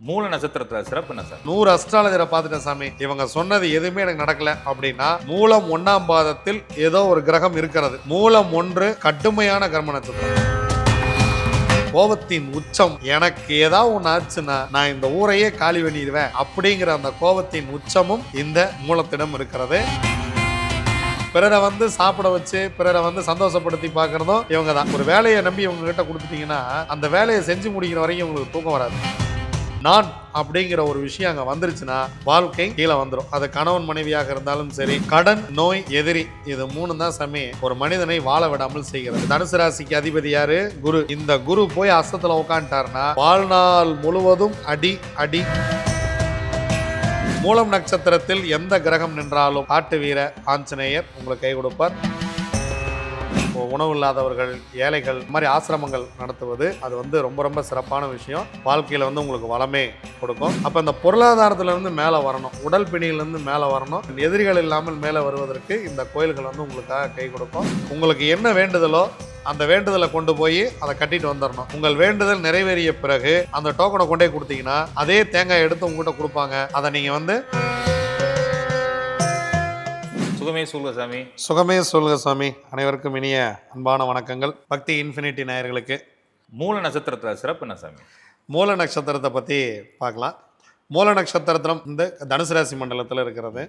மூல நட்சத்திரத்துல சிறப்பு என்ன சார்? நூறு அஸ்ட்ராலஜரை பார்த்துட்டேன் சாமி. இவங்க சொன்னது எதுவுமே எனக்கு நடக்கல அப்படின்னா மூலம் ஒன்னாம் பாதத்தில் ஏதோ ஒரு கிரகம் இருக்கிறது. மூலம் ஒன்று கடுமையான கர்ம நட்சத்திரம் கோபத்தின் உச்சம் எனக்கு ஏதாவது ஒன்று ஆச்சுன்னா நான் இந்த ஊரையே காலி பண்ணிடுவேன் அப்படிங்கிற அந்த கோபத்தின் உச்சமும் இந்த மூலத்திடம் இருக்கிறது. பிறரை வந்து சாப்பிட வச்சு பிறரை வந்து சந்தோஷப்படுத்தி பார்க்குறதும் இவங்க தான் ஒரு வேலையை நம்பி இவங்க கிட்ட கொடுத்துட்டீங்கன்னா அந்த வேலையை செஞ்சு முடிக்கிற வரைக்கும் உங்களுக்கு தூக்கம் வராது. நான் அப்படிங்கிற ஒரு விஷயம் அங்க வந்துருச்சுன்னா வாழ்க்கை கீழே வந்துடும் அது கணவன் மனைவியாக இருந்தாலும் சரி கடன் நோய் எதிரி இது மூணு தான் சாமி ஒரு மனிதனை வாழ விடாமல் செய்கிறது. தனுசு ராசிக்கு அதிபதி யாரு? குரு. இந்த குரு போய் அஸ்தத்தில் உட்காந்துட்டாருன்னா வாழ்நாள் முழுவதும் அடி அடி. மூலம் நட்சத்திரத்தில் எந்த கிரகம் நின்றாலும் காட்டு வீர ஆஞ்சநேயர் உங்களுக்கு கை கொடுப்பார். உணவு இல்லாதவர்கள் ஏழைகள் இந்த மாதிரி ஆசிரமங்கள் நடத்துவது அது வந்து ரொம்ப ரொம்ப சிறப்பான விஷயம். வாழ்க்கையில் வந்து உங்களுக்கு வளமே கொடுக்கும். அப்போ இந்த பொருளாதாரத்திலேருந்து மேலே வரணும். உடல் பிணியிலேருந்து மேலே வரணும். எதிரிகள் இல்லாமல் மேலே வருவதற்கு இந்த கோயில்கள் வந்து உங்களுக்காக கை கொடுக்கும். உங்களுக்கு என்ன வேண்டுதலோ அந்த வேண்டுதலை கொண்டு போய் அதை கட்டிட்டு வந்துடணும் உங்கள் வேண்டுதல் நிறைவேறிய பிறகு அந்த டோக்கனை கொண்டே கொடுத்தீங்கன்னா அதே தேங்காய் எடுத்து உங்ககிட்ட கொடுப்பாங்க. அதை நீங்கள் வந்து சுகமே சொல்லுங்க சாமி. சுகமே சொல்லுங்க சாமி. அனைவருக்கும் இனிய அன்பான வணக்கங்கள். பக்தி இன்ஃபினிட்டி நேயர்களுக்கு. மூல நட்சத்திரத்துல சிறப்பு என்ன சாமி? மூல நட்சத்திரத்தை பற்றி பார்க்கலாம். மூல நட்சத்திரத்திலும் இந்த தனுசு ராசி மண்டலத்தில் இருக்கிறது.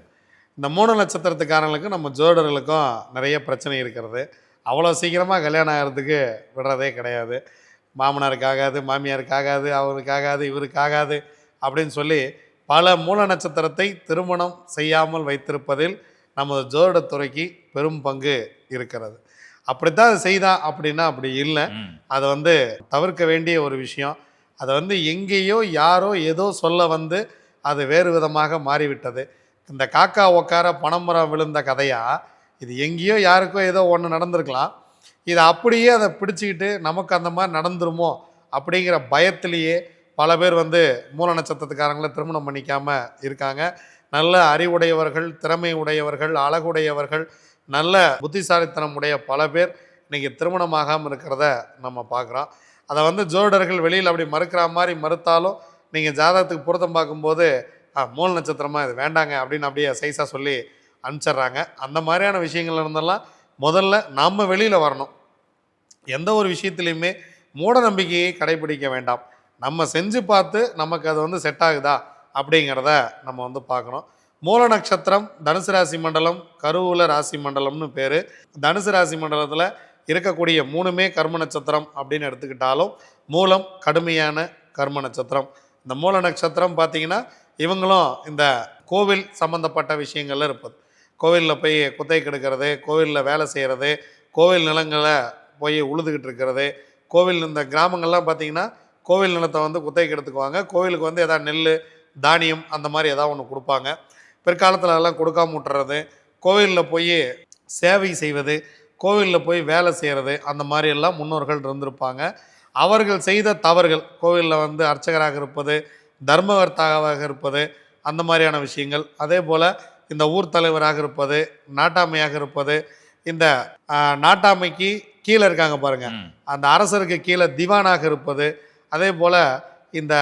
இந்த மூல நட்சத்திரத்துக்காரங்களுக்கு நம்ம ஜோடர்களுக்கும் நிறைய பிரச்சனை இருக்கிறது. அவ்வளோ சீக்கிரமாக கல்யாணம் ஆகிறதுக்கு விடுறதே கிடையாது. மாமனாருக்கு ஆகாது மாமியாருக்கு ஆகாது அவருக்கு ஆகாது இவருக்கு ஆகாது அப்படின்னு சொல்லி பல மூல நட்சத்திரத்தை திருமணம் செய்யாமல் வைத்திருப்பதில் நமது ஜோதிடத்துறைக்கு பெரும் பங்கு இருக்கிறது. அப்படித்தான் அது செய்தா அப்படின்னா அப்படி இல்லை. அதை வந்து தவிர்க்க வேண்டிய ஒரு விஷயம். அதை வந்து எங்கேயோ யாரோ ஏதோ சொல்ல வந்து அது வேறு விதமாக மாறிவிட்டது. இந்த காக்கா உக்கார பனைமரம் விழுந்த கதையா? இது எங்கேயோ யாருக்கோ ஏதோ ஒன்று நடந்திருக்கலாம். இதை அப்படியே அதை பிடிச்சிக்கிட்டு நமக்கு அந்த மாதிரி நடந்துருமோ அப்படிங்கிற பயத்திலேயே பல பேர் வந்து மூல நட்சத்திரத்துக்காரங்களை திருமணம் பண்ணிக்காம இருக்காங்க. நல்ல அறிவுடையவர்கள் திறமை உடையவர்கள் அழகுடையவர்கள் நல்ல புத்திசாலித்தனம் உடைய பல பேர் இன்றைக்கி திருமணமாகாமல் இருக்கிறத நம்ம பார்க்குறோம். அதை வந்து ஜோடர்கள் வெளியில் அப்படி மறுக்கிற மாதிரி மறுத்தாலும் நீங்கள் ஜாதகத்துக்கு பொருத்தம் பார்க்கும்போது மூல் நட்சத்திரமாக இது வேண்டாங்க அப்படின்னு அப்படியே சைஸாக சொல்லி அனுப்பிச்சிட்றாங்க. அந்த மாதிரியான விஷயங்கள் இருந்தெல்லாம் முதல்ல நம்ம வெளியில் வரணும். எந்த ஒரு விஷயத்துலையுமே மூட நம்பிக்கையை கடைபிடிக்க வேண்டாம். நம்ம செஞ்சு பார்த்து நமக்கு அது வந்து செட் ஆகுதா? அப்படிங்கிறத நம்ம வந்து பார்க்கணும். மூல நட்சத்திரம் தனுசு ராசி மண்டலம் கருவூல ராசி மண்டலம்னு பேர். தனுசு ராசி மண்டலத்தில் இருக்கக்கூடிய மூணுமே கர்ம நட்சத்திரம் அப்படின்னு எடுத்துக்கிட்டாலும் மூலம் கடுமையான கர்ம நட்சத்திரம். இந்த மூல நட்சத்திரம் பார்த்தீங்கன்னா இவங்களும் இந்த கோவில் சம்பந்தப்பட்ட விஷயங்கள்ல இருப்பது. கோவிலில் போய் குத்தை கெடுக்கிறது கோவிலில் வேலை செய்கிறது கோவில் நிலங்களை போய் உழுதுகிட்டு இருக்கிறது. கோவில் இந்த கிராமங்கள்லாம் பார்த்தீங்கன்னா கோவில் நிலத்தை வந்து குத்தகைக்கு எடுத்துக்குவாங்க கோவிலுக்கு வந்து எதாவது நெல் தானியம் அந்த மாதிரி ஏதாவது ஒன்று கொடுப்பாங்க. பிற்காலத்தில் அதெல்லாம் கொடுக்காம விட்டுறது கோவிலில் போய் சேவை செய்வது கோவிலில் போய் வேலை செய்கிறது அந்த மாதிரி எல்லாம் முன்னோர்கள் இருந்திருப்பாங்க. அவர்கள் செய்த தவறுகள் கோவிலில் வந்து அர்ச்சகராக இருப்பது தர்மகர்த்தாவாக இருப்பது அந்த மாதிரியான விஷயங்கள். அதே போல் இந்த ஊர் தலைவராக இருப்பது நாட்டாமையாக இருப்பது இந்த நாட்டாமைக்கு கீழே இருக்காங்க பாருங்க. ம். அந்த அரசருக்கு கீழே திவானாக இருப்பது அதே போல் இந்த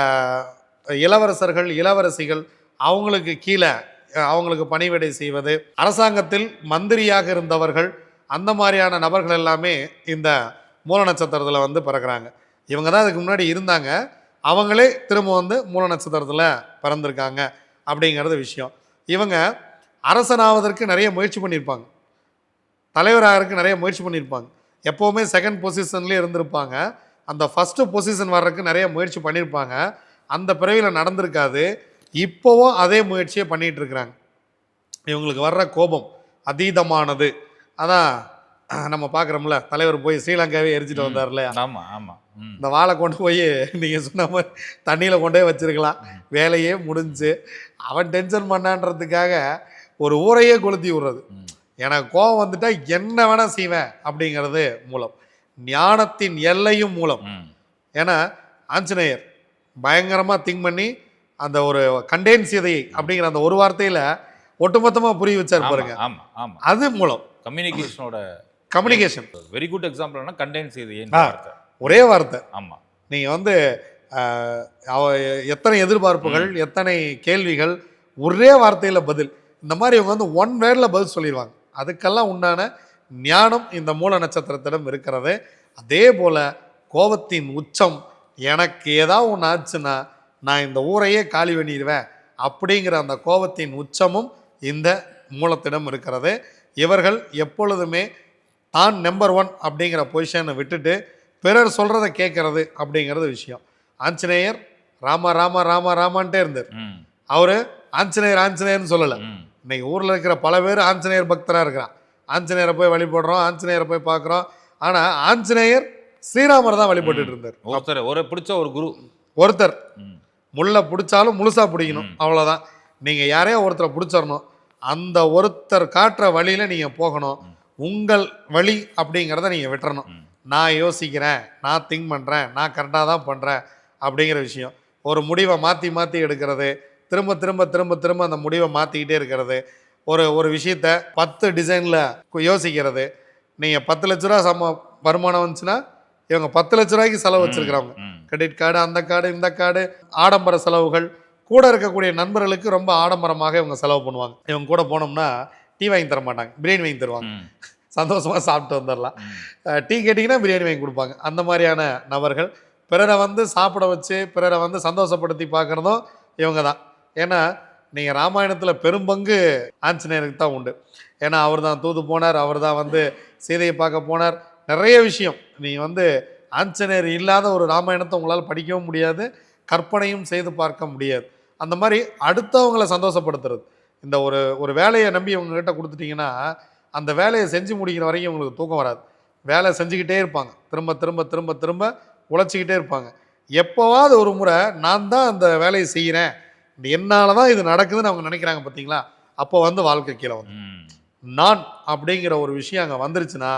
இளவரசர்கள் இளவரசிகள் அவங்களுக்கு கீழே அவங்களுக்கு பணிவிடை செய்வது. அரசாங்கத்தில் மந்திரியாக இருந்தவர்கள் அந்த மாதிரியான நபர்கள் எல்லாமே இந்த மூல நட்சத்திரத்தில் வந்து பிறக்கிறாங்க. இவங்க தான் அதுக்கு முன்னாடி இருந்தாங்க. அவங்களே திரும்ப வந்து மூல நட்சத்திரத்தில் பிறந்திருக்காங்க அப்படிங்கிறது விஷயம். இவங்க அரசனாவதற்கு நிறைய முயற்சி பண்ணியிருப்பாங்க. தலைவராகிறதுக்கு நிறைய முயற்சி பண்ணியிருப்பாங்க. எப்போவுமே செகண்ட் பொசிஷன்லேயே இருந்திருப்பாங்க. அந்த ஃபஸ்ட்டு பொசிஷன் வர்றதுக்கு நிறைய முயற்சி பண்ணியிருப்பாங்க. அந்த பிறவியில் நடந்திருக்காது. இப்போவும் அதே முயற்சியை பண்ணிகிட்டு இருக்கிறாங்க. இவங்களுக்கு வர்ற கோபம் அதீதமானது. அதான் நம்ம பார்க்குறோம்ல தலைவர் போய் ஸ்ரீலங்காவே எரிச்சிட்டு வந்தார் இல்லையா? ஆமா ஆமா. ம். இந்த வாழை கொண்டு போய் நீங்கள் சொன்ன மாதிரி தண்ணியில் கொண்டே வச்சிருக்கலாம். வேலையே முடிஞ்சு அவன் டென்ஷன் பண்ணான்றதுக்காக ஒரு ஊரையே கொளுத்தி விடுறது. எனக்கு கோவம் வந்துட்டா என்ன வேணா செய்வேன் அப்படிங்கிறது மூலம். ஞானத்தின் எல்லையும் மூலம். ஏன்னா ஆஞ்சநேயர் பயங்கரமாக திங்க் பண்ணி அந்த ஒரு கண்டேன் சீதை அப்படிங்கிற அந்த ஒரு வார்த்தையில் ஒட்டுமொத்தமாக புரிய வச்சார் பாருங்க. ஆமா ஆமா. அது மூலம். கம்யூனிகேஷனோட கம்யூனிகேஷன் வெரி குட் எக்ஸாம்பிள்னா ஆ. வார்த்தை? ஒரே வார்த்தை. ஆமா. நீங்கள் வந்து எத்தனை எதிர்பார்ப்புகள் எத்தனை கேள்விகள் ஒரே வார்த்தையில் பதில். இந்த மாதிரி இவங்க வந்து ஒன் வேர்டில் பதில் சொல்லிடுவாங்க அதுக்கெல்லாம் உண்டான ஞானம் இந்த மூல நட்சத்திரத்திடம் இருக்கிறது. அதே போல் கோபத்தின் உச்சம் எனக்கு ஏதாவது ஒன்று ஆச்சுன்னா நான் இந்த ஊரையே காலி பண்ணிடுவேன் அப்படிங்கிற அந்த கோபத்தின் உச்சமும் இந்த மூலத்திடம் இருக்கிறது. இவர்கள் எப்பொழுதுமே தான் நம்பர் ஒன் அப்படிங்கிற பொசிஷனை விட்டுட்டு பிறர் சொல்கிறத கேட்கறது அப்படிங்கிறது விஷயம். ஆஞ்சநேயர் ராமா ராமா ராமா ராமான்ட்டே இருந்தார். அவர் ஆஞ்சநேயர் ஆஞ்சநேயர்னு சொல்லலை. இன்னைக்கு ஊரில் இருக்கிற பல பேர் ஆஞ்சநேயர் பக்தராக இருக்கிறான். ஆஞ்சநேயரை போய் வழிபடுறோம் ஆஞ்சநேயரை போய் பார்க்குறோம். ஆனால் ஆஞ்சநேயர் ஸ்ரீராமர் தான் வழிபட்டுட்டு இருந்தார். ஒருத்தர் ஒரு பிடிச்ச ஒரு குரு. ஒருத்தர். ம். முள்ள பிடிச்சாலும் முழுசாக பிடிக்கணும். அவ்வளோதான் நீங்கள் யாரையோ ஒருத்தரை பிடிச்சிடணும். அந்த ஒருத்தர் காட்டுற வழியில் நீங்கள் போகணும். உங்கள் வழி அப்படிங்கிறத நீங்கள் விட்டுறணும். நான் யோசிக்கிறேன் நான் திங்க் பண்ணுறேன் நான் கரெக்டாக தான் பண்ணுறேன் அப்படிங்கிற விஷயம். ஒரு முடிவை மாற்றி மாற்றி எடுக்கிறது திரும்ப திரும்ப திரும்ப திரும்ப அந்த முடிவை மாற்றிக்கிட்டே இருக்கிறது. ஒரு ஒரு விஷயத்த பத்து டிசைனில் யோசிக்கிறது. நீங்கள் பத்து லட்ச ரூபா சம வருமானம் வந்துச்சுன்னா இவங்க பத்து லட்ச ரூபாய்க்கு செலவு வச்சுருக்கிறவங்க கிரெடிட் கார்டு அந்த கார்டு இந்த கார்டு ஆடம்பர செலவுகள். கூட இருக்கக்கூடிய நண்பர்களுக்கு ரொம்ப ஆடம்பரமாக இவங்க செலவு பண்ணுவாங்க. இவங்க கூட போனோம்னா டீ வாங்கி தர மாட்டாங்க. பிரியாணி வாங்கி தருவாங்க. சந்தோஷமாக சாப்பிட்டு வந்துடலாம். டீ கேட்டிங்கன்னா பிரியாணி வாங்கி கொடுப்பாங்க. அந்த மாதிரியான நபர்கள். பிறரை வந்து சாப்பிட வச்சு பிறரை வந்து சந்தோஷப்படுத்தி பார்க்குறதும் இவங்க தான். ஏன்னா நீங்கள் ராமாயணத்தில் பெரும்பங்கு ஆஞ்சநேயருக்கு தான் உண்டு. ஏன்னா அவர் தான் தூது போனார் அவர் தான் வந்து சீதையை பார்க்க போனார். நிறைய விஷயம். நீ வந்து ஆஞ்சநேயர் இல்லாத ஒரு ராமாயணத்தை உங்களால் படிக்கவும் முடியாது கற்பனையும் செய்து பார்க்க முடியாது. அந்த மாதிரி அடுத்தவங்களை சந்தோஷப்படுத்துறது. இந்த ஒரு ஒரு வேலையை நம்பி இவங்ககிட்ட கொடுத்துட்டீங்கன்னா அந்த வேலையை செஞ்சு முடிக்கிற வரைக்கும் உங்களுக்கு தூக்கம் வராது. வேலை செஞ்சுக்கிட்டே இருப்பாங்க. திரும்ப திரும்ப திரும்ப திரும்ப உழைச்சிக்கிட்டே இருப்பாங்க. எப்போவாவது ஒரு முறை நான் தான் அந்த வேலையை செய்கிறேன். என்னால் தான் இது நடக்குதுன்னு அவங்க நினைக்கிறாங்க பார்த்தீங்களா? அப்போ வந்து வாழ்க்கை கீழே வந்து நான் அப்படிங்கிற ஒரு விஷயம் அங்கே வந்துருச்சுன்னா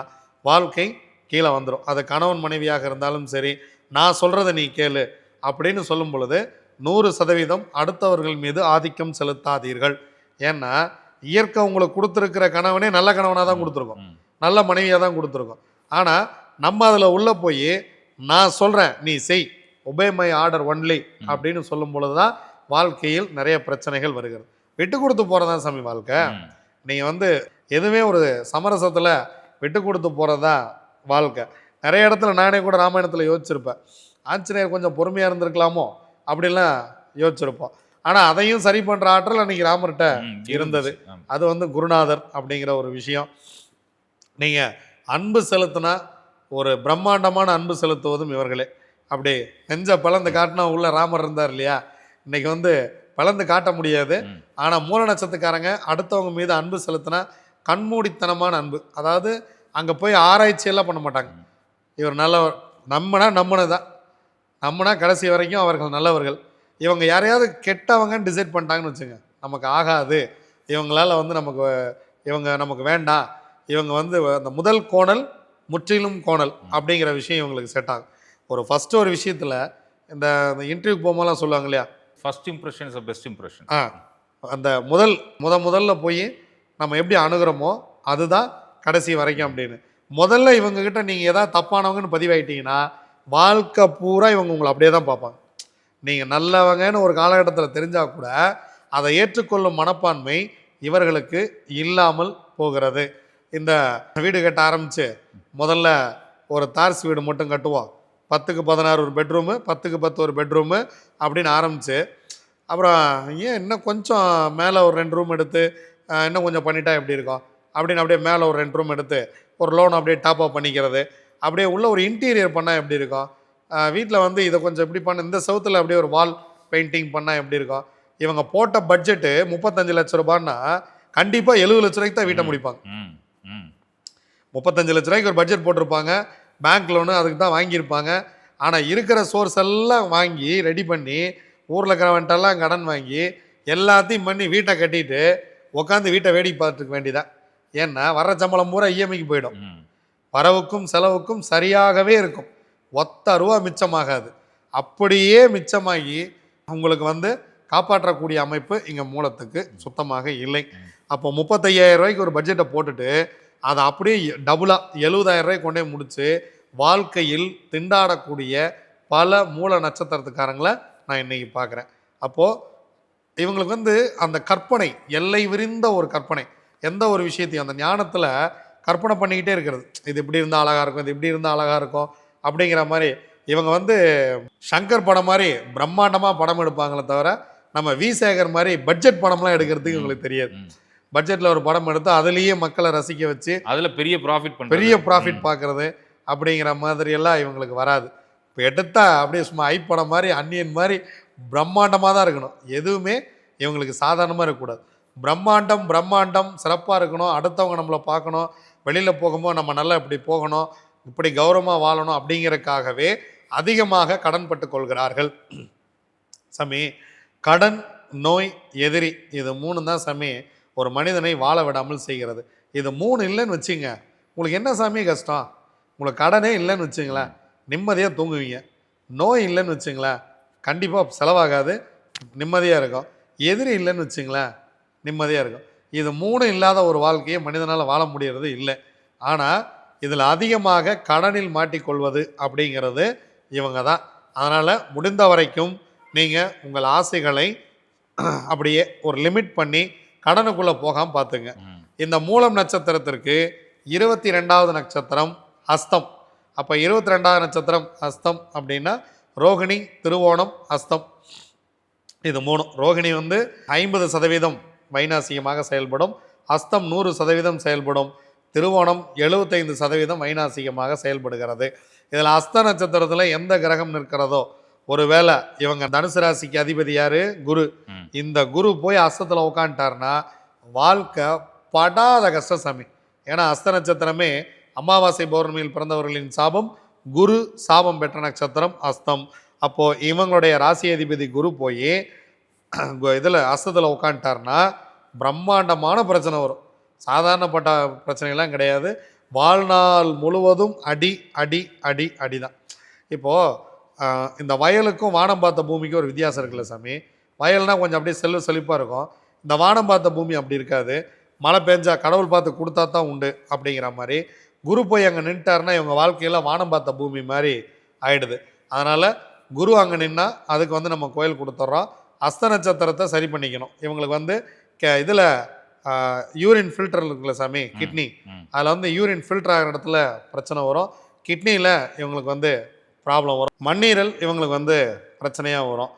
வாழ்க்கை கீழே வந்துடும் அது கணவன் மனைவியாக இருந்தாலும் சரி நான் சொல்கிறத நீ கேளு அப்படின்னு சொல்லும் பொழுது நூறு சதவீதம் அடுத்தவர்கள் மீது ஆதிக்கம் செலுத்தாதீர்கள். ஏன்னா இயற்கை உங்களுக்கு கொடுத்துருக்கிற கணவனே நல்ல கணவனாக தான் கொடுத்துருக்கோம். நல்ல மனைவியாக தான் கொடுத்துருக்கோம். ஆனால் நம்ம அதில் உள்ளே போய் நான் சொல்கிறேன் நீ செய் ஒபே மை ஆர்டர் ஒன்லி அப்படின்னு சொல்லும் பொழுது தான் வாழ்க்கையில் நிறைய பிரச்சனைகள் வருகிறது. விட்டு கொடுத்து போகிறதா சாமி வாழ்க்கை. நீங்கள் வந்து எதுவுமே ஒரு சமரசத்தில் விட்டு கொடுத்து போகிறதா வாழ்க்கை. நிறைய இடத்துல நானே கூட ராமாயணத்தில் யோசிச்சிருப்பேன். ஆஞ்சநேயர் கொஞ்சம் பொறுமையாக இருந்திருக்கலாமோ? அப்படிலாம் யோசிச்சிருப்போம். ஆனால் அதையும் சரி பண்ணுற ஆற்றல் அன்னைக்கு ராமர்கிட்ட இருந்தது. அது வந்து குருநாதர் அப்படிங்கிற ஒரு விஷயம். நீங்கள் அன்பு செலுத்தினா ஒரு பிரம்மாண்டமான அன்பு செலுத்துவதும் இவர்களே. அப்படி நெஞ்ச பிளந்து காட்டினா உள்ள ராமர் இருந்தார் இல்லையா? இன்னைக்கு வந்து பிளந்து காட்ட முடியாது. ஆனால் மூல நட்சத்திரக்காரங்க அடுத்தவங்க மீது அன்பு செலுத்தினா கண்மூடித்தனமான அன்பு. அதாவது அங்கே போய் ஆராய்ச்சியெல்லாம் பண்ண மாட்டாங்க. இவர் நல்லவர். நம்மனா நம்மனது தான் நம்மனா கடைசி வரைக்கும் அவர்கள் நல்லவர்கள். இவங்க யாரையாவது கெட்டவங்கன்னு டிசைட் பண்ணிட்டாங்கன்னு வச்சுங்க நமக்கு ஆகாது. இவங்களால வந்து நமக்கு இவங்க நமக்கு வேண்டாம். இவங்க வந்து அந்த முதல் கோணல் முற்றிலும் கோணல் அப்படிங்கிற விஷயம் இவங்களுக்கு செட் ஆகும். ஒரு ஃபஸ்ட்டு ஒரு விஷயத்தில் இந்த இன்டர்வியூ போகும்போதெல்லாம் சொல்லுவாங்க இல்லையா? First impression is best impression ஆ. அந்த முதல் முத முதல்ல போய் நம்ம எப்படி அணுகிறோமோ அதுதான் கடைசி வரைக்கும் அப்படின்னு. முதல்ல இவங்கக்கிட்ட நீங்கள் எதாவது தப்பானவங்கன்னு பதிவாயிட்டீங்கன்னா வாழ்க்கை பூரா இவங்க உங்களை அப்படியே தான் பார்ப்பாங்க. நீங்கள் நல்லவங்கன்னு ஒரு காலகட்டத்தில் தெரிஞ்சால் கூட அதை ஏற்றுக்கொள்ளும் மனப்பான்மை இவர்களுக்கு இல்லாமல் போகிறது. இந்த வீடு கட்ட ஆரம்பித்து முதல்ல ஒரு தார்ஸ் வீடு மட்டும் கட்டுவோம். பத்துக்கு பதினாறு ஒரு பெட்ரூமு பத்துக்கு பத்து ஒரு பெட்ரூமு அப்படின்னு ஆரம்பித்து அப்புறம் ஏன் இன்னும் கொஞ்சம் மேலே ஒரு ரெண்டு ரூம் எடுத்து இன்னும் கொஞ்சம் பண்ணிட்டா எப்படி இருக்கும்? அப்படின்னு அப்படியே மேலே ஒரு ரெண்டு ரூம் எடுத்து ஒரு லோன் அப்படியே டாப் அப் பண்ணிக்கிறது. அப்படியே உள்ள ஒரு இன்டீரியர் பண்ணால் எப்படி இருக்கும்? வீட்டில் வந்து இதை கொஞ்சம் இப்படி பண்ண இந்த செவுத்துல அப்படியே ஒரு வால் பெயிண்டிங் பண்ணால் எப்படி இருக்கும்? இவங்க போட்ட பட்ஜெட்டு முப்பத்தஞ்சு லட்ச ரூபான்னா கண்டிப்பாக எழுபது லட்ச ரூபாய்க்கு தான் வீட்டை முடிப்பாங்க. முப்பத்தஞ்சு லட்ச ரூபாய்க்கு ஒரு பட்ஜெட் போட்டிருப்பாங்க. பேங்க் லோனு அதுக்கு தான் வாங்கியிருப்பாங்க. ஆனால் இருக்கிற சோர்ஸ் எல்லாம் வாங்கி ரெடி பண்ணி ஊரில் இருக்கிறவன்ட்டெல்லாம் கடன் வாங்கி எல்லாத்தையும் பண்ணி வீட்டை கட்டிட்டு உட்காந்து வீட்டை வேடிக்கை பார்த்துக்க வேண்டியதான் ஏன்னா வர்ற சம்பளம் பூரா இஎம்ஐக்கு போயிடும். ம். வரவுக்கும் செலவுக்கும் சரியாகவே இருக்கும். ஒத்த ரூபா மிச்சமாகாது. அப்படியே மிச்சமாகி உங்களுக்கு வந்து காப்பாற்றக்கூடிய அமைப்பு இங்கே மூலத்துக்கு சுத்தமாக இல்லை. அப்போ முப்பத்தையாயிரம் ரூபாய்க்கு ஒரு பட்ஜெட்டை போட்டுட்டு அதை அப்படியே டபுளாக எழுபதாயிரம் ரூபாய்க்கு கொண்டே முடிச்சு வாழ்க்கையில் திண்டாடக்கூடிய பல மூல நட்சத்திரத்துக்காரங்களை நான் இன்னைக்கு பார்க்குறேன். அப்போது இவங்களுக்கு வந்து அந்த கற்பனை எல்லை விரிந்த ஒரு கற்பனை. எந்த ஒரு விஷயத்தையும் அந்த ஞானத்தில் கற்பனை பண்ணிக்கிட்டே இருக்கிறது. இது இப்படி இருந்தால் அழகாக இருக்கும் இது இப்படி இருந்தால் அழகாக இருக்கும் அப்படிங்கிற மாதிரி இவங்க வந்து சங்கர் படம் மாதிரி பிரம்மாண்டமாக படம் எடுப்பாங்களே தவிர நம்ம வி. சேகர் மாதிரி பட்ஜெட் படம்லாம் எடுக்கிறதுக்கு இவங்களுக்கு தெரியாது. பட்ஜெட்டில் ஒரு படம் எடுத்து அதுலேயே மக்களை ரசிக்க வச்சு அதுல பெரிய ப்ராஃபிட் பெரிய ப்ராஃபிட் பார்க்குறது அப்படிங்கிற மாதிரி எல்லாம் இவங்களுக்கு வராது. இப்போ எடுத்தா அப்படியே சும்மா ஐ படம் மாதிரி அந்நியன் மாதிரி பிரம்மாண்டமாக தான் இருக்கணும். எதுவுமே இவங்களுக்கு சாதாரணமாக இருக்கக்கூடாது. பிரம்மாண்டம் பிரம்மாண்டம் சிறப்பாக இருக்கணும். அடுத்தவங்க நம்மளை பார்க்கணும். வெளியில் போகும்போது நம்ம நல்லா இப்படி போகணும். இப்படி கௌரவமாக வாழணும் அப்படிங்கிறதுக்காகவே அதிகமாக கடன் பட்டு கொள்கிறார்கள். சாமி கடன் நோய் எதிரி இது மூணு தான் சாமி ஒரு மனிதனை வாழ விடாமல் செய்கிறது. இது மூணு இல்லைன்னு வச்சுங்க உங்களுக்கு என்ன சாமி கஷ்டம்? உங்களுக்கு கடனே இல்லைன்னு வச்சுங்களேன் நிம்மதியாக தூங்குவீங்க. நோய் இல்லைன்னு வச்சுங்களேன் கண்டிப்பாக செலவாகாது. நிம்மதியாக இருக்கும். எதிரி இல்லைன்னு வச்சுங்களேன் நிம்மதியாக இருக்கும். இது மூணு இல்லாத ஒரு வாழ்க்கையை மனிதனால் வாழ முடியறது இல்லை. ஆனால் இதில் அதிகமாக கடனில் மாட்டிக்கொள்வது அப்படிங்கிறது இவங்க தான். அதனால் முடிந்த வரைக்கும் நீங்கள் உங்கள் ஆசைகளை அப்படியே ஒரு லிமிட் பண்ணி கடனுக்குள்ளே போகாமல் பார்த்துங்க. இந்த மூலம் நட்சத்திரத்திற்கு இருபத்தி ரெண்டாவது நட்சத்திரம் ஹஸ்தம் அப்போ இருபத்தி ரெண்டாவது நட்சத்திரம் ஹஸ்தம் அப்படின்னா ரோகிணி திருவோணம் ஹஸ்தம் இது மூணு ரோகிணி வந்து ஐம்பது சதவீதம் வைநாசிகமாக செயல்படும். ஹஸ்தம் நூறு சதவீதம் செயல்படும். திருவோணம் எழுபத்தைந்து சதவீதம் வைநாசிகமாக செயல்படுகிறது. இதில் ஹஸ்த நட்சத்திரத்தில் எந்த கிரகம் நிற்கிறதோ ஒருவேளை இவங்க தனுசு ராசிக்கு அதிபதி யாரு? குரு. இந்த குரு போய் அஸ்தத்தில் உட்காந்துட்டாருன்னா வாழ்க்கை படாத கஷ்ட சாமி ஏன்னா அஸ்த நட்சத்திரமே அமாவாசை பௌர்ணமியில் பிறந்தவர்களின் சாபம் குரு சாபம் பெற்ற நட்சத்திரம் அஸ்தம். அப்போது இவங்களுடைய ராசி அதிபதி குரு போய் இதில் அஸ்தத்தில் உட்காந்துட்டாருன்னா பிரம்மாண்டமான பிரச்சனை வரும். சாதாரணப்பட்ட பிரச்சனைலாம் கிடையாது. வாழ்நாள் முழுவதும் அடி அடி அடி அடி தான் இப்போது இந்த வயலுக்கும் வானம் பார்த்த பூமிக்கும் ஒரு வித்தியாசம் இருக்குல்ல சாமி. வயல்னால் கொஞ்சம் அப்படியே செல்வ செழிப்பாக இருக்கும். இந்த வானம் பார்த்த பூமி அப்படி இருக்காது. மழை பெஞ்சா கடவுள் பார்த்து கொடுத்தா தான் உண்டு அப்படிங்கிற மாதிரி குரு போய் அங்கே நின்ட்டாருன்னா இவங்க வாழ்க்கையில் வானம் பார்த்த பூமி மாதிரி ஆயிடுது. அதனால் குரு அங்கே நின்னா அதுக்கு வந்து நம்ம கோயில் கொடுத்துட்றோம் அஸ்த நட்சத்திரத்தை சரி பண்ணிக்கணும். இவங்களுக்கு வந்து கே இதில் யூரின் ஃபில்டர் இருக்குல்ல சாமி கிட்னி. அதில் வந்து யூரின் ஃபில்டர் ஆகிற இடத்துல பிரச்சனை வரும். கிட்னியில் இவங்களுக்கு வந்து ப்ராப்ளம் வரும். மண்ணீரல் இவங்களுக்கு வந்து பிரச்சனையாக வரும்.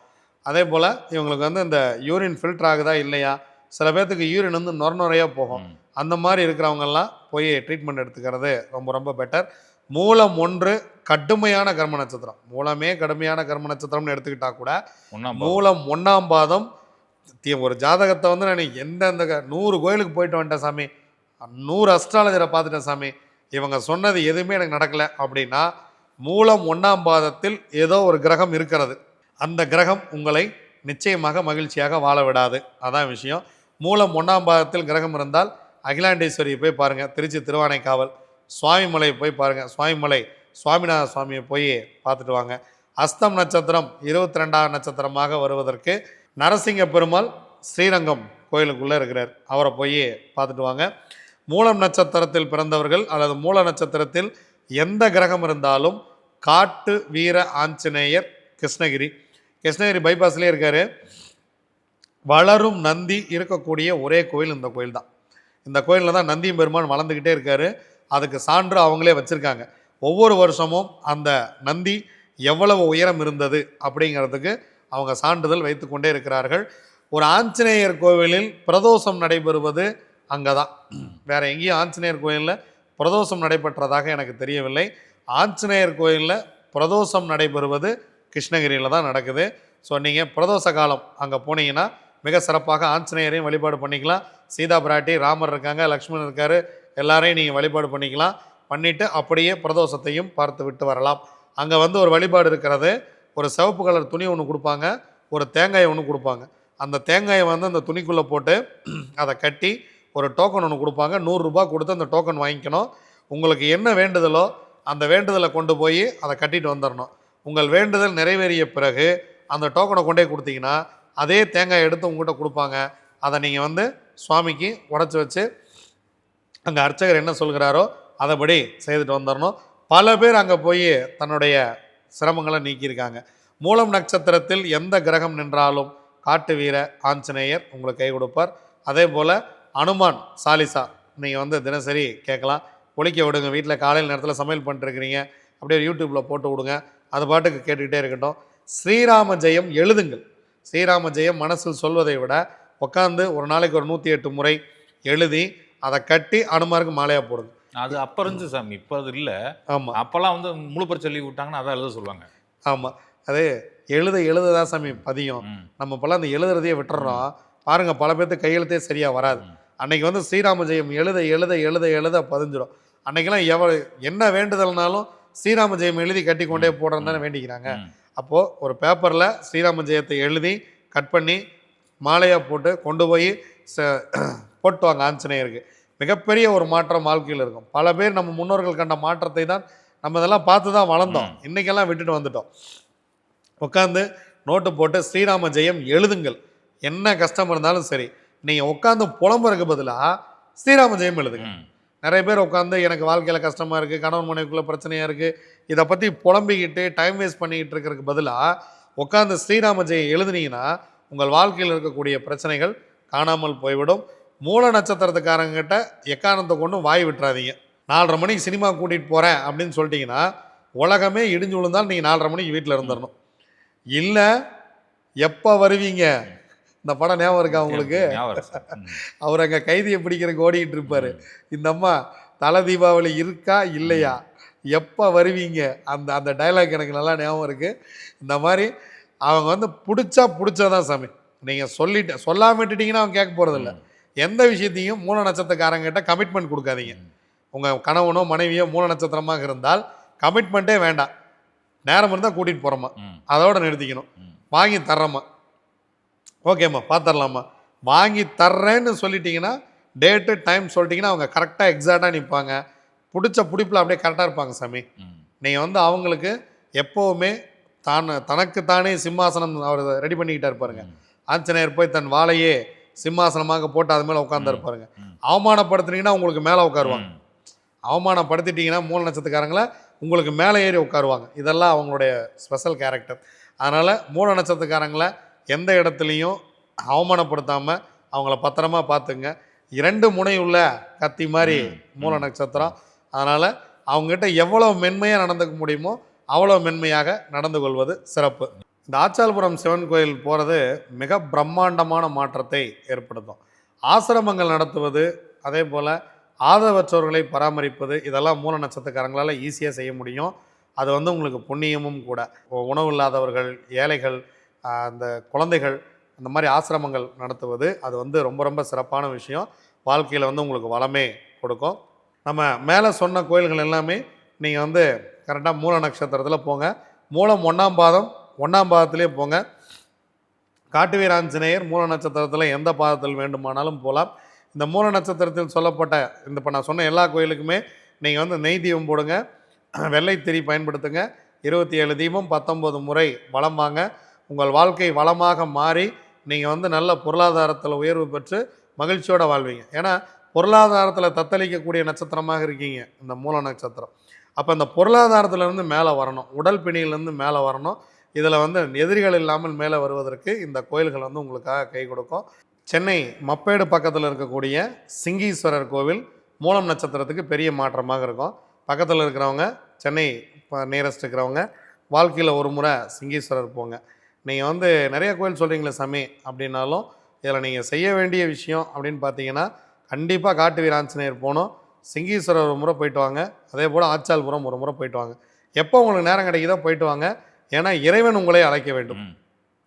அதே போல் இவங்களுக்கு வந்து இந்த யூரின் ஃபில்டர் ஆகுதா இல்லையா? சில பேர்த்துக்கு யூரின் வந்து நொர நுறையாக போகும். அந்த மாதிரி இருக்கிறவங்கெல்லாம் போய் ட்ரீட்மெண்ட் எடுத்துக்கிறது ரொம்ப ரொம்ப பெட்டர் மூலம் ஒன்று கடுமையான கர்ம நட்சத்திரம். மூலமே கடுமையான கர்ம நட்சத்திரம்னு எடுத்துக்கிட்டா கூட. மூலம் ஒன்றாம் பாதம் தி- ஒரு ஜாதகத்தை வந்து நான் எந்தெந்த நூறு கோயிலுக்கு போயிட்டு வந்துட்டேன் சாமி. நூறு அஸ்ட்ராலஜரை பார்த்துட்டேன் சாமி. இவங்க சொன்னது எதுவுமே எனக்கு நடக்கலை அப்படின்னா மூலம் ஒன்றாம் பாதத்தில் ஏதோ ஒரு கிரகம் இருக்கிறது. அந்த கிரகம் உங்களை நிச்சயமாக மகிழ்ச்சியாக வாழ விடாது. அதான் விஷயம். மூலம் ஒன்றாம் பாகத்தில் கிரகம் இருந்தால் அகிலாண்டேஸ்வரியை போய் பாருங்கள் திருச்சி திருவானைக்காவல். சுவாமிமலை போய் பாருங்கள் சுவாமிமலை சுவாமிநாத சுவாமியை போய் பார்த்துட்டு வாங்க. அஸ்தம் நட்சத்திரம் இருபத்தி ரெண்டாம் நட்சத்திரமாக வருவதற்கு நரசிங்க பெருமாள் ஸ்ரீரங்கம் கோயிலுக்குள்ளே இருக்கிறார். அவரை போய் பார்த்துட்டு வாங்க. மூலம் நட்சத்திரத்தில் பிறந்தவர்கள் அல்லது மூல நட்சத்திரத்தில் எந்த கிரகம் இருந்தாலும் காட்டு வீர ஆஞ்சநேயர் கிருஷ்ணகிரி. கிருஷ்ணகிரி பைபாஸ்லேயே இருக்கார். வளரும் நந்தி இருக்கக்கூடிய ஒரே கோயில் இந்த கோயில் தான் இந்த கோயிலில் தான் நந்தியும் பெருமான் வளர்ந்துக்கிட்டே இருக்காரு. அதுக்கு சான்று அவங்களே வச்சுருக்காங்க. ஒவ்வொரு வருஷமும் அந்த நந்தி எவ்வளவு உயரம் இருந்தது அப்படிங்கிறதுக்கு அவங்க சான்றிதழ் வைத்துக்கொண்டே இருக்கிறார்கள். ஒரு ஆஞ்சநேயர் கோவிலில் பிரதோஷம் நடைபெறுவது அங்கே தான் வேற எங்கேயும் ஆஞ்சநேயர் கோயிலில் பிரதோஷம் நடைபெற்றதாக எனக்கு தெரியவில்லை. ஆஞ்சநேயர் கோயிலில் பிரதோஷம் நடைபெறுவது கிருஷ்ணகிரியில் தான் நடக்குது. ஸோ நீங்கள் பிரதோஷ காலம் அங்கே போனீங்கன்னா மிக சிறப்பாக ஆஞ்சநேயரையும் வழிபாடு பண்ணிக்கலாம். சீதா பிராட்டி ராமர் இருக்காங்க லக்ஷ்மணன் இருக்கார் எல்லாரையும் நீங்கள் வழிபாடு பண்ணிக்கலாம். பண்ணிவிட்டு அப்படியே பிரதோஷத்தையும் பார்த்து விட்டு வரலாம். அங்கே வந்து ஒரு வழிபாடு இருக்கிறது. ஒரு சிவப்பு கலர் துணி ஒன்று கொடுப்பாங்க ஒரு தேங்காயை ஒன்று கொடுப்பாங்க. அந்த தேங்காயை வந்து அந்த துணிக்குள்ளே போட்டு அதை கட்டி ஒரு டோக்கன் ஒன்று கொடுப்பாங்க. நூறுரூபா கொடுத்து அந்த டோக்கன் வாங்கிக்கணும். உங்களுக்கு என்ன வேண்டுதலோ அந்த வேண்டுதலை கொண்டு போய் அதை கட்டிட்டு வந்துடணும் உங்கள் வேண்டுதல் நிறைவேறிய பிறகு அந்த டோக்கனை கொண்டே கொடுத்தீங்கன்னா அதே தேங்காய் எடுத்து உங்கள்கிட்ட கொடுப்பாங்க. அதை நீங்கள் வந்து சுவாமிக்கு உடச்சி வச்சு அங்கே அர்ச்சகர் என்ன சொல்கிறாரோ அதைபடி செய்துட்டு வந்துடணும் பல பேர் அங்கே போய் தன்னுடைய சிரமங்களை நீக்கியிருக்காங்க. மூலம் நட்சத்திரத்தில் எந்த கிரகம் நின்றாலும் காட்டு வீர ஆஞ்சநேயர் உங்களுக்கு கை கொடுப்பார். அதே போல் அனுமான் சாலிசா நீங்கள் வந்து தினசரி கேட்கலாம். ஒழிக்க விடுங்க வீட்டில் காலையில் நேரத்தில் சமையல் பண்ணிட்டுருக்கிறீங்க. அப்படியே யூடியூப்பில் போட்டு விடுங்க. அது பாட்டுக்கு கேட்டுக்கிட்டே இருக்கட்டும். ஸ்ரீராம ஜெயம் எழுதுங்கள். ஸ்ரீராம ஜெயம் மனசில் சொல்வதை விட உட்காந்து ஒரு நாளைக்கு ஒரு நூற்றி எட்டு முறை எழுதி அதை கட்டி அனுமாருக்கு மாலையாக போடுங்க அது அப்ப இருந்துச்சு சாமி இப்ப அது இல்ல. ஆமாம் அப்பெல்லாம் வந்து முழுப்பர் சொல்லி விட்டாங்கன்னா அதான் எழுத சொல்லுவாங்க. ஆமாம் அது எழுத எழுததான் சாமி பதியும். நம்ம இப்போல்லாம் அந்த எழுதுறதையே விட்டுறோம். பாருங்க பல பேர்த்து கையெழுத்தே சரியாக வராது. அன்னைக்கு வந்து ஸ்ரீராம ஜெயம் எழுத எழுத எழுத எழுத பதிஞ்சிடும் அன்னைக்கெல்லாம் எவ்வளோ என்ன வேண்டுதல்னாலும் ஸ்ரீராம ஜெயம் எழுதி கட்டி கொண்டே போடுறோம் தானே வேண்டிக்கிறாங்க. அப்போது ஒரு பேப்பரில் ஸ்ரீராம ஜெயத்தை எழுதி கட் பண்ணி மாலையாக போட்டு கொண்டு போய் ச போட்டுவாங்க ஆஞ்சநேயருக்கு. மிகப்பெரிய ஒரு மாற்றம் வாழ்க்கையில் இருக்கும். பல பேர் நம்ம முன்னோர்கள் கண்ட மாற்றத்தை தான் நம்ம இதெல்லாம் பார்த்து தான் வளர்ந்தோம். இன்னைக்கெல்லாம் விட்டுட்டு வந்துட்டோம். உட்காந்து நோட்டு போட்டு ஸ்ரீராம ஜெயம் எழுதுங்கள். என்ன கஷ்டம் இருந்தாலும் சரி நீங்கள் உட்காந்து புலம்புறதுக்கு பதிலாக ஸ்ரீராம ஜெயம் எழுதுங்க. நிறைய பேர் உட்காந்து எனக்கு வாழ்க்கையில் கஷ்டமாக இருக்குது கணவன் மனைவிக்குள்ளே பிரச்சனையாக இருக்குது இதை பற்றி புலம்பிக்கிட்டு டைம் வேஸ்ட் பண்ணிக்கிட்டு இருக்கிறதுக்கு பதிலாக உட்காந்து ஸ்ரீராம ஜெயம் எழுதுனீங்கன்னா உங்கள் வாழ்க்கையில் இருக்கக்கூடிய பிரச்சனைகள் காணாமல் போய்விடும். மூல நட்சத்திரத்துக்காரங்கிட்ட எக்காரணத்தை கொண்டும் வாய் விட்டுறாதீங்க. நாலரை மணிக்கு சினிமா கூட்டிகிட்டு போகிறேன் அப்படின்னு சொல்லிட்டீங்கன்னா உலகமே இடிஞ்சு விழுந்தால் நீங்கள் நாலரை மணிக்கு வீட்டில் இருந்துடணும் இல்லை எப்போ வருவீங்க? இந்த படம் ஞாபகம் இருக்கா உங்களுக்கு. அவர் அங்கே கைதியை பிடிக்கிறதுக்கு ஓடிக்கிட்டு இருப்பாரு. இந்த அம்மா தலை தீபாவளி இருக்கா இல்லையா? எப்போ வருவீங்க? அந்த அந்த டைலாக் எனக்கு நல்லா ஞாபகம் இருக்குது இந்த மாதிரி அவங்க வந்து பிடிச்சா பிடிச்சதான் சாமி. நீங்கள் சொல்லிட்டு சொல்லாம விட்டுட்டீங்கன்னா அவங்க கேட்க போகிறதில்ல எந்த விஷயத்தையும் மூல நட்சத்திரக்காரங்கிட்ட கமிட்மெண்ட் கொடுக்காதீங்க. உங்கள் கணவனோ மனைவியோ மூல நட்சத்திரமாக இருந்தால் கமிட்மெண்ட்டே வேண்டாம். நேரம் இருந்தால் கூட்டிகிட்டு போகிறோமா ம். அதோட நிறுத்திக்கணும். வாங்கி தர்றோம்மா. ஓகேம்மா பார்த்துடலாம்மா வாங்கி தர்றேன்னு சொல்லிட்டீங்கன்னா டேட்டு டைம் சொல்லிட்டீங்கன்னா அவங்க கரெக்டாக எக்ஸாக்டாக நிற்பாங்க பிடிச்ச பிடிப்பில் அப்படியே கரெக்டாக இருப்பாங்க சாமி. நீங்கள் வந்து அவங்களுக்கு எப்போவுமே தான் தனக்கு தானே சிம்மாசனம் அவர் ரெடி பண்ணிக்கிட்டே இருப்பாருங்க. ஆஞ்சநேயர் போய் தன் வாளையே சிம்மாசனமாக போட்டு அது மேலே உட்காந்து இருப்பாருங்க ம். அவமானப்படுத்துனீங்கன்னா உங்களுக்கு மேலே உட்காருவாங்க. அவமானப்படுத்திட்டீங்கன்னா மூல நட்சத்திரக்காரங்கள உங்களுக்கு மேலே ஏறி உட்காருவாங்க. இதெல்லாம் அவங்களுடைய ஸ்பெஷல் கேரக்டர் அதனால் மூல நட்சத்திரக்காரங்கள எந்த இடத்துலையும் அவமானப்படுத்தாமல் அவங்கள பத்திரமா பார்த்துங்க. இரண்டு முனை உள்ள கத்தி மாதிரி. மூல நட்சத்திரம். அதனால் அவங்ககிட்ட எவ்வளோ மென்மையாக நடந்துக்க முடியுமோ அவ்வளோ மென்மையாக நடந்து கொள்வது சிறப்பு. இந்த ஆச்சால்புரம் சிவன் கோயில் போகிறது மிக பிரம்மாண்டமான மாற்றத்தை ஏற்படுத்தும். ஆசிரமங்கள் நடத்துவது அதே போல் ஆதரவற்றோர்களை பராமரிப்பது இதெல்லாம் மூல நட்சத்திரக்காரங்களால் ஈஸியாக செய்ய முடியும். அது வந்து உங்களுக்கு புண்ணியமும் கூட. உணவு இல்லாதவர்கள் ஏழைகள் அந்த குழந்தைகள் அந்த மாதிரி ஆசிரமங்கள் நடத்துவது அது வந்து ரொம்ப ரொம்ப சிறப்பான விஷயம். வாழ்க்கையில் வந்து உங்களுக்கு வளமே கொடுக்கும். நம்ம மேலே சொன்ன கோயில்கள் எல்லாமே நீங்கள் வந்து கரெக்டாக மூல நட்சத்திரத்தில் போங்க. மூலம் ஒன்றாம் பாதம் ஒன்றாம் பாதத்திலே போங்க. காட்டுவீர் ஆஞ்சநேயர் மூல நட்சத்திரத்தில் எந்த பாதத்தில் வேண்டுமானாலும் போகலாம் இந்த மூல நட்சத்திரத்தில் சொல்லப்பட்ட இந்த இப்போ நான் சொன்ன எல்லா கோயிலுக்குமே நீங்கள் வந்து நெய் தீபம் போடுங்க. வெள்ளை திரி பயன்படுத்துங்க. இருபத்தி ஏழு தீபம் பத்தொம்பது முறை வளம் வாங்க. உங்கள் வாழ்க்கை வளமாக மாறி நீங்கள் வந்து நல்ல பொருளாதாரத்தில் உயர்வு பெற்று மகிழ்ச்சியோடு வாழ்வீங்க. ஏன்னா பொருளாதாரத்தில் தத்தளிக்கக்கூடிய நட்சத்திரமாக இருக்கீங்க இந்த மூல நட்சத்திரம். அப்போ இந்த பொருளாதாரத்திலேருந்து மேலே வரணும். உடல் பிணியிலேருந்து மேலே வரணும். இதில் வந்து எதிரிகள் இல்லாமல் மேலே வருவதற்கு இந்த கோயில்கள் வந்து உங்களுக்காக கை கொடுக்கும். சென்னை மப்பேடு பக்கத்தில் இருக்கக்கூடிய சிங்கீஸ்வரர் கோவில் மூலம் நட்சத்திரத்துக்கு பெரிய மாற்றமாக இருக்கும். பக்கத்தில் இருக்கிறவங்க சென்னை நியரஸ்ட் இருக்கிறவங்க வாழ்க்கையில் ஒரு முறை சிங்கீஸ்வரர் போங்க. நீங்கள் வந்து நிறைய கோயில் சொல்கிறீங்களே சாமி அப்படின்னாலும் இதில் நீங்கள் செய்ய வேண்டிய விஷயம் அப்படின்னு பார்த்தீங்கன்னா கண்டிப்பாக காட்டு வீர ஆஞ்சநேயர் போகணும். சிங்கீஸ்வரர் ஒரு முறை போயிட்டு வாங்க. அதே போல் ஆச்சால்புரம் ஒரு முறை போயிட்டு வாங்க. எப்போ உங்களுக்கு நேரம் கிடைக்குதோ போயிட்டு வாங்க. ஏன்னா இறைவன் உங்களை அழைக்க வேண்டும்.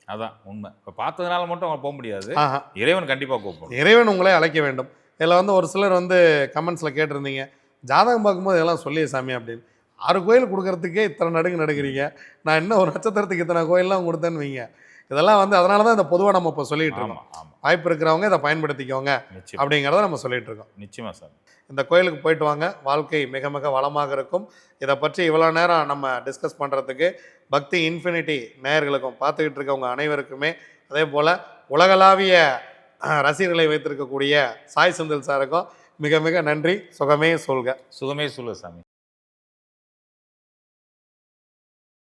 அதான் உண்மை. இப்போ பார்த்ததுனால மட்டும் அவங்க போக முடியாது. ஆஹா. இறைவன் கண்டிப்பா கூப்பிடும் இறைவன் உங்களை அழைக்க வேண்டும். இதில் வந்து ஒரு சிலர் வந்து கமெண்ட்ஸில் கேட்டிருந்தீங்க. ஜாதகம் பார்க்கும்போது இதெல்லாம் சொல்லிய சாமி அப்படின்னு. ஆறு கோயில் கொடுக்கறதுக்கே இத்தனை நடுங்கு நடுக்கிறீங்க நான் இன்னும் ஒரு நட்சத்திரத்துக்கு இத்தனை கோயிலெலாம் கொடுத்தேன்னு வைங்க. இதெல்லாம் வந்து அதனால தான் இந்த பொதுவாக நம்ம இப்போ சொல்லிட்டு ஆமா இருக்கோம். வாய்ப்பு இருக்கிறவங்க இதை பயன்படுத்திக்கோங்க அப்படிங்கிறத நம்ம சொல்லிட்டு இருக்கோம். நிச்சயமா சார். இந்த கோயிலுக்கு போயிட்டு வாங்க. வாழ்க்கை மிக மிக வளமாக இருக்கும். இதை பற்றி இவ்வளோ நேரம் நம்ம டிஸ்கஸ் பண்ணுறதுக்கு பக்தி இன்ஃபினிட்டி நேயர்களுக்கும் பார்த்துக்கிட்டு இருக்கவங்க அனைவருக்குமே அதே போல் உலகளாவிய ரசிகர்களை வைத்திருக்கக்கூடிய சாய் செந்தில் சாருக்கும் மிக மிக நன்றி. சுகமே சொல்க. சுகமே சொல்லு சாமி.